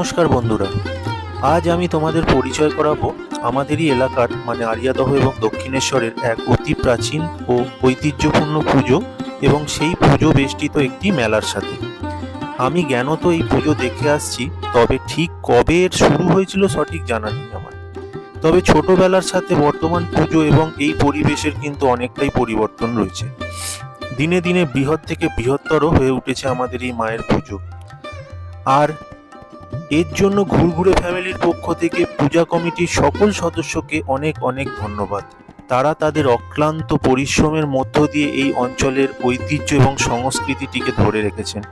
নমস্কার বন্ধুরা। আজ আমি তোমাদের পরিচয় করাবো আমাদেরই এলাকার মানে আরিয়াদহ এবং দক্ষিণেশ্বরের এক অতি প্রাচীন ও ঐতিহ্যপূর্ণ পুজো এবং সেই পুজো বেষ্টিত একটি মেলার সাথে। আমি জ্ঞানত এই পুজো দেখে আসছি, তবে ঠিক কবে এর শুরু হয়েছিল সঠিক জানা নেই আমার। তবে ছোটবেলার সাথে বর্তমান পুজো এবং এই পরিবেশের কিন্তু অনেকটাই পরিবর্তন রয়েছে। দিনে দিনে বৃহৎ থেকে বৃহত্তর হয়ে উঠেছে আমাদের এই মায়ের পুজো। আর এর জন্য ঘুরঘুরে ফ্যামিলির পক্ষ থেকে পূজা কমিটির সকল সদস্যকে অনেক অনেক ধন্যবাদ। তারা তাদের অক্লান্ত পরিশ্রমের মধ্য দিয়ে এই অঞ্চলের ঐতিহ্য এবং সংস্কৃতিটিকে ধরে রেখেছেন।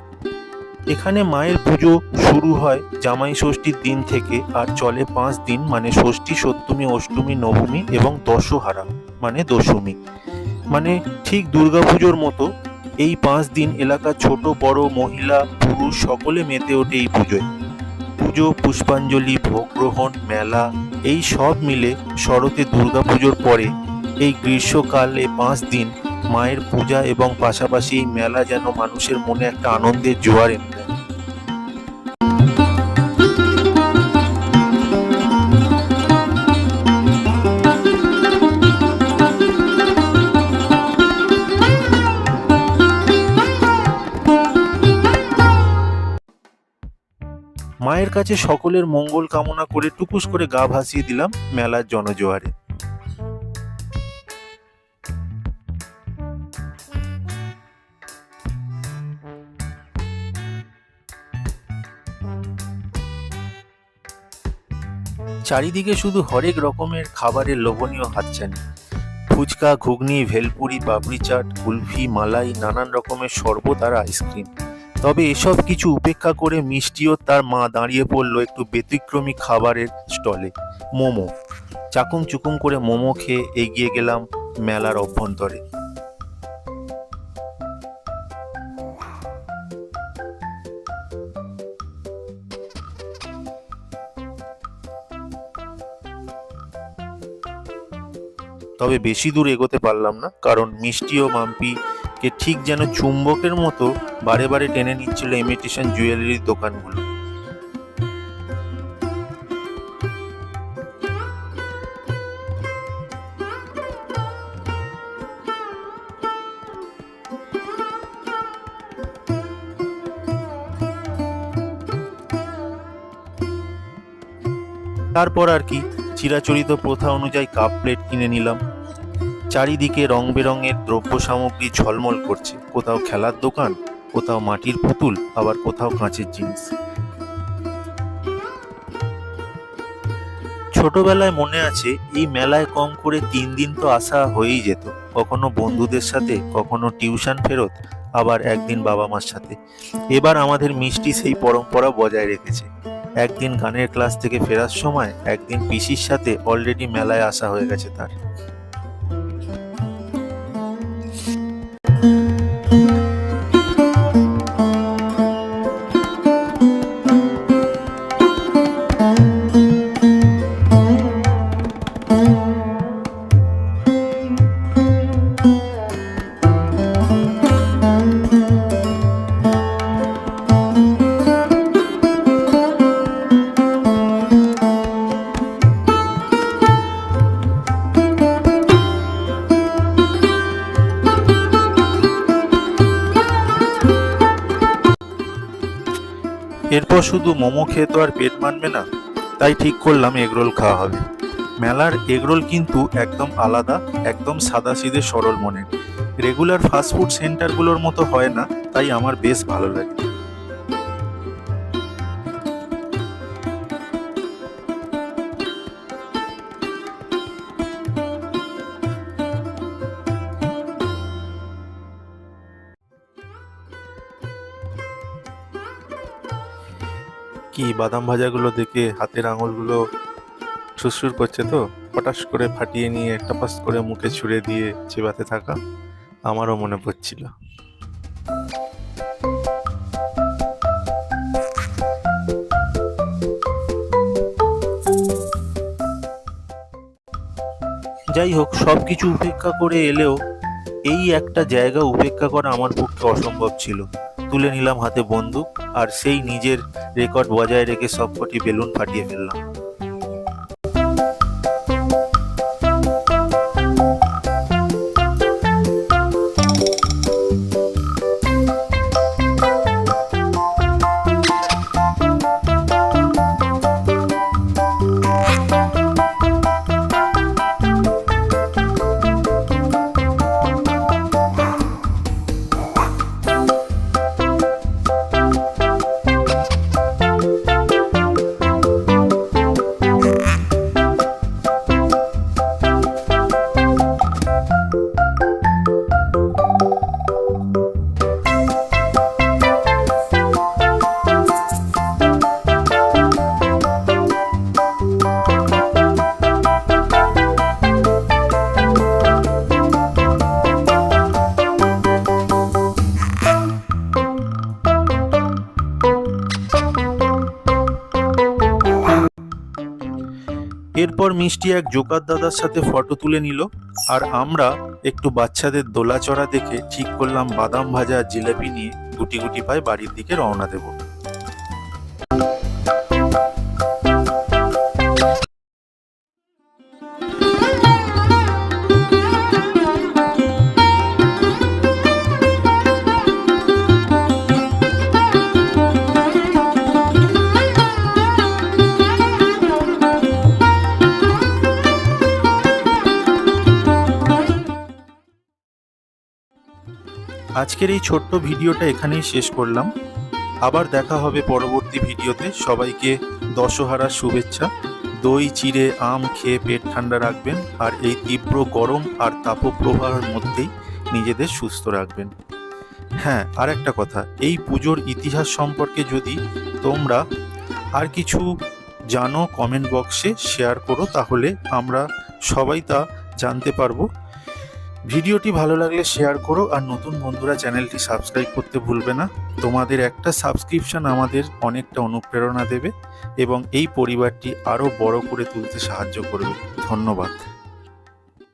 এখানে মায়ের পুজো শুরু হয় জামাই ষষ্ঠীর দিন থেকে আর চলে পাঁচ দিন মানে ষষ্ঠী, সপ্তমী, অষ্টমী, নবমী এবং দশহারা মানে দশমী। মানে ঠিক দুর্গাপুজোর মতো এই পাঁচ দিন এলাকার ছোট, বড়, মহিলা, পুরুষ সকলে মেতে ওঠে এই পুজোয়। পুজো, পুষ্পাঞ্জলি ভোগ গ্রহণ মেলা, এই সব মিলে শরতে দুর্গাপুজোর পরে এই গ্রীষ্মকালে পাঁচ দিন মায়ের পূজা এবং পাশাপাশি এই মেলা যেন মানুষের মনে একটা আনন্দের জোয়ার এনে মায়ের কাছে সকলের মঙ্গল কামনা করে টুকুস করে গা ভাসিয়ে দিলাম মেলার জনজোয়ারে। চারিদিকে শুধু হরেক রকমের খাবারের লোভনীয় হাতছানি। ফুচকা, ঘুগনি, ভেলপুরি, পাপড়ি চাট, কুলফি, মালাই, নানান রকমের শরবত আর আইসক্রিম তবে এসব কিছু উপেক্ষা করে মিষ্টিও তার মা দাঁড়িয়ে পড়ল একটু ব্যতিক্রমী খাবারের স্টলে। মোমো। চাকুম চুকুম করে মোমো খেয়ে এগিয়ে গেলাম মেলার অভ্যন্তরে। তবে বেশি দূর এগোতে পারলাম না, কারণ মিষ্টি ও মাম্পিকে ঠিক যেন চুম্বকের মতো বারে বারে টেনে নিচ্ছিল ইমিটেশন জুয়েলারির দোকানগুলো। তারপর আর কি, চিরাচরিত প্রথা অনুযায়ী কাপ প্লেট কিনে নিলাম। চারিদিকে রং বেরঙের দ্রব্য সামগ্রী ঝলমল করছে। কোথাও খেলার দোকান, কোথাও মাটির পুতুল, আবার কোথাও কাঁচের জিনিস। ছোটবেলায় মনে আছে, এই মেলায় কম করে তিন দিন তো আসা হয়েই যেত। কখনো বন্ধুদের সাথে, কখনো টিউশন ফেরত, আবার একদিন বাবা মার সাথে। এবার আমাদের মিষ্টি সেই পরম্পরা বজায় রেখেছে। একদিন গানের ক্লাস থেকে ফেরার সময়, একদিন পিসির সাথে অলরেডি মেলায় আসা হয়ে গেছে তার। এরপর শুধু মোমো খেয়ে তো আর পেট মানবে না। তাই ঠিক করলাম এগরোল খাওয়া হবে। মেলার এগরোল কিন্তু একদম আলাদা, একদম সাদা সিধে সরল মনের। রেগুলার ফাস্টফুড সেন্টারগুলোর মতো হয় না, তাই আমার বেশ ভালো লাগে। কি বাদাম ভাজাগুলো দেখে হাতের আঙুলগুলো সুরসুর করছে তো? পটাশ করে ফাটিয়ে নিয়ে টপাস করে মুখে ছুঁড়ে দিয়ে চেবাতে থাকা আমারও মনে পড়ছিল। যাই হোক সব কিছু উপেক্ষা করে এলেও এই একটা জায়গা উপেক্ষা করা আমার পক্ষে অসম্ভব ছিল। তুলে নিলাম হাতে বন্দুক আর সেই নিজের রেকর্ড বজায় রেখে সবকটি বেলুন ফাটিয়ে ফেললাম। এরপর মিষ্টি এক জোকার দাদার সাথে ফটো তুলে নিল, আর আমরা একটু বাচ্চাদের দোলাচড়া দেখে ঠিক করলাম বাদাম ভাজা জিলাপি নিয়ে গুটি গুটি পায়ে বাড়ির দিকে রওনা দেব। আজকের এই ছোট্ট ভিডিওটা এখানেই শেষ করলাম। আবার দেখা হবে পরবর্তী ভিডিওতে। সবাইকে দশহারার শুভেচ্ছা। দই, চিড়ে, আম খেয়ে পেট ঠান্ডা রাখবেন আর এই তীব্র গরম আর তাপপ্রবাহের মধ্যেই নিজেদের সুস্থ রাখবেন। হ্যাঁ আর একটা কথা, এই পুজোর ইতিহাস সম্পর্কে যদি তোমরা আর কিছু জানো কমেন্ট বক্সে শেয়ার করো, তাহলে আমরা সবাই তা জানতে পারব। ভিডিওটি ভালো লাগলে শেয়ার করো আর নতুন বন্ধুরা চ্যানেলটি সাবস্ক্রাইব করতে ভুলবে না। তোমাদের একটা সাবস্ক্রিপশন আমাদের অনেকটা অনুপ্রেরণা দেবে এবং এই পরিবারটি আরও বড় করে তুলতে সাহায্য করবে। ধন্যবাদ।